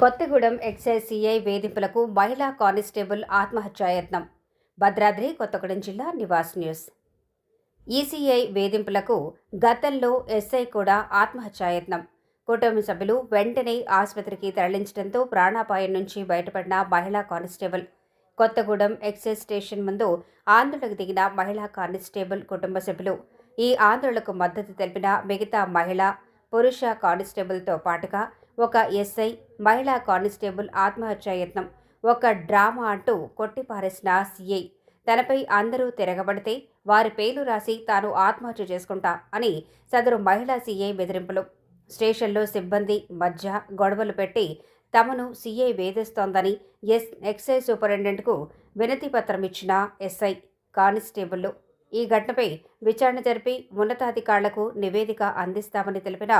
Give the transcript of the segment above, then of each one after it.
Kothagudem excise CI వేధింపులకు మహిళా constable ఆత్మహత్యాయత్నం. Bhadradri Kothagudem జిల్లా నివాస్ న్యూస్. ఈసీఐ వేధింపులకు గతంలో ఎస్ఐ కూడా ఆత్మహత్యాయత్నం. కుటుంబ సభ్యులు వెంటనే ఆసుపత్రికి తరలించడంతో ప్రాణాపాయం నుంచి బయటపడిన మహిళా కానిస్టేబుల్ కొత్తగూడెం ఎక్సైజ్ స్టేషన్ ముందు ఆందోళనకు దిగిన మహిళా కానిస్టేబుల్ కుటుంబ సభ్యులు ఈ ఆందోళనకు మద్దతు తెలిపిన మిగతా మహిళా పురుష కానిస్టేబుల్తో పాటుగా ఒక ఎస్ఐ మహిళా కానిస్టేబుల్ ఆత్మహత్యాయత్నం ఒక డ్రామా అంటూ కొట్టిపారేసిన సీఐ. తనపై అందరూ తిరగబడితే వారి పేర్లు రాసి తాను ఆత్మహత్య చేసుకుంటా అని సదరు మహిళా సీఐ బెదిరింపులు. స్టేషన్లో సిబ్బంది మధ్య గొడవలు పెట్టి తమను సీఐ వేధిస్తోందని ఎస్ ఎక్సైజ్ సూపరింటెండెంట్కు వినతి పత్రం ఇచ్చిన ఎస్ఐ కానిస్టేబుల్లు. ఈ ఘటనపై విచారణ జరిపి ఉన్నతాధికారులకు నివేదిక అందిస్తామని తెలిపిన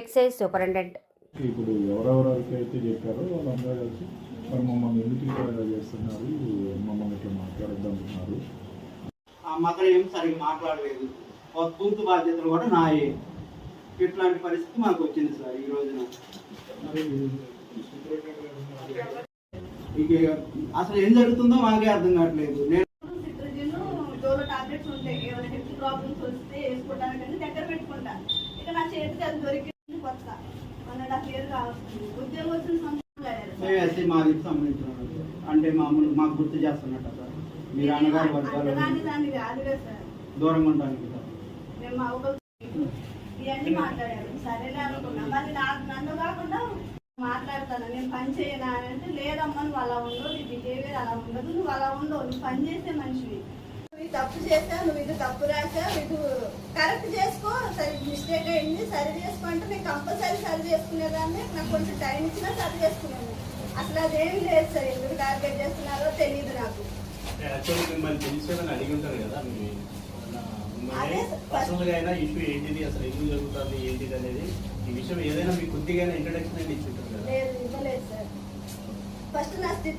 ఎక్సైజ్ సూపరింటెండెంట్. ఇప్పుడు ఎవరెవరికి అయితే చెప్పారో వాళ్ళందరూ కలిసి మరి మమ్మల్ని ఎందుకు చేస్తున్నారు? మమ్మల్ని ఇట్లా మాట్లాడద్దంటున్నారు ఆ మదర్ ఏం సరిగ్గా మాట్లాడలేదు. ఒక పూర్తి బాధ్యతలు కూడా నాయే. ఇట్లాంటి పరిస్థితి మాకు వచ్చింది సార్ ఈ రోజున. ఇక అసలు ఏం జరుగుతుందో మాకే అర్థం కావట్లేదు. నేను టాబ్లెట్స్ ఉంటాయి. ఏమైనా హెల్త్ ప్రాబ్లమ్స్ వస్తే వేసుకోవడానికి దగ్గర పెట్టుకుంటా ఇక నా చేతికి అది దొరికింది కొత్త. ఎస్సీ మాదికి సంబంధించిన. అంటే మామూలు మాకు గుర్తు చేస్తున్నట్ట సార్. మీరు అన్నగారు వర్గాలు దూరంగా ఉండడానికి సార్ మా ఇవన్నీ మాట్లాడారు. సరేలే అనుకున్నా. మళ్ళీ నాకు నన్ను కాకుండా మాట్లాడతాను. నేను పని చేయనా అని అంటే లేదమ్మా నువ్వు అలా ఉండవు. నీ బిహేవియర్ అలా ఉండదు. నువ్వు అలా ఉండవు. నువ్వు పని చేసే మనిషివి. తప్పు నువ్వు ఇది తప్పు రాసావు ఇది కరెక్ట్ చేసుకో సరి మిస్టేక్ అయింది సరి చేసుకో అంటే నేను కంపల్సరీ సరి చేసుకునేదాన్ని నాకు కొంచెం టైం ఇచ్చినా సరి చేసుకునేది. అసలు అదేమి లేదు సార్ ఎందుకు టార్గెట్ చేస్తున్నారో తెలియదు నాకు. పర్సనల్గా ఇష్యూ ఏంటిది అసలు ఎందుకు జరుగుతుంది ఏంటిది అనేది ఈ విషయం ఏదైనా మీకు కొద్దిగా ఇంట్రడక్షన్ అనేది లేదు ఇవ్వలేదు సార్. ఫస్ట్ నా స్థితి